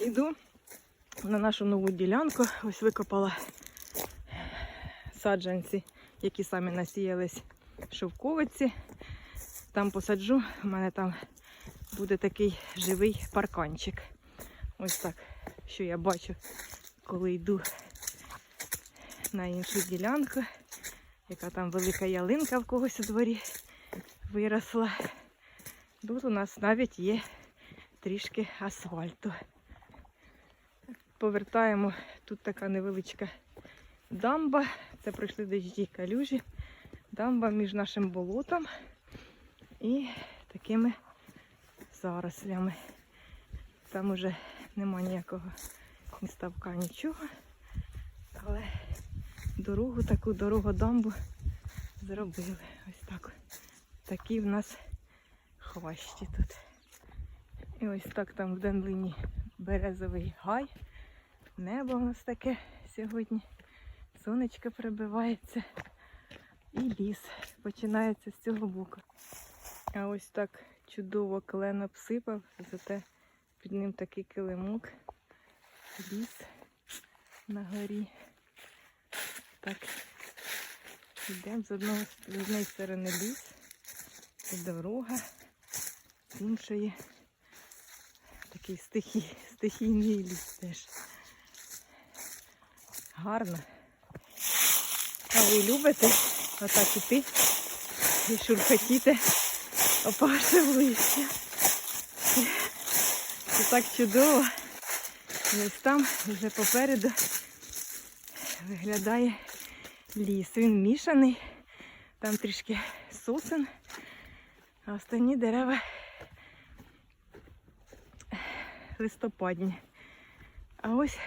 Іду на нашу нову ділянку. Ось викопала саджанці, які самі насіялись шовковиці. Там посаджу, у мене там буде такий живий парканчик. Ось так, що я бачу, коли йду на іншу ділянку, яка там велика ялинка в когось у дворі виросла. Тут у нас навіть є трішки асфальту. Повертаємо, тут така невеличка дамба. Це пройшли дожді калюжі. Дамба між нашим болотом і такими зарослями. Там уже нема ніякого ні ставка, нічого. Але дорогу, таку дорогу дамбу зробили. Ось так. Такі в нас хващі тут. І ось так там в Денлині березовий гай. Небо у нас таке сьогодні. Сонечко прибивається. І ліс починається з цього боку. А ось так чудово клен обсипав, зате під ним такий килимок. Ліс на горі. Так, йдемо з одного з однієї сторони ліс, дорога, з іншої такий стихій, стихійний ліс теж. Гарно. А ви любите отак іти і шурхотіти опавши листя. Це так чудово. І ось там вже попереду виглядає ліс. Він мішаний, там трішки сосен, а останні дерева листопадні. А ось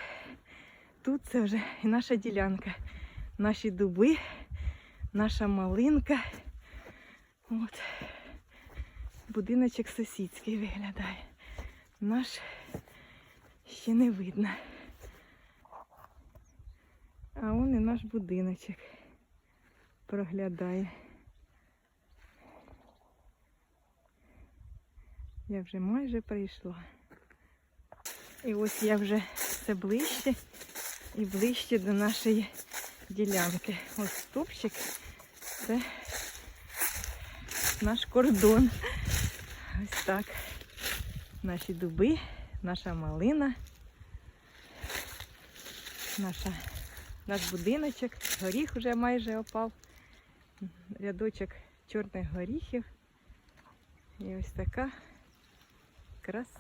тут це вже і наша ділянка, наші дуби, наша малинка. От. Будиночок сусідський виглядає. Наш ще не видно. А он і наш будиночок проглядає. Я вже майже прийшла. І ось я вже все ближче і ближче до нашої ділянки. Ось стопчик. Це наш кордон. Ось так. Наші дуби, наша малина, наша, наш будиночок, горіх вже майже опав. Рядочок чорних горіхів. І ось така краса.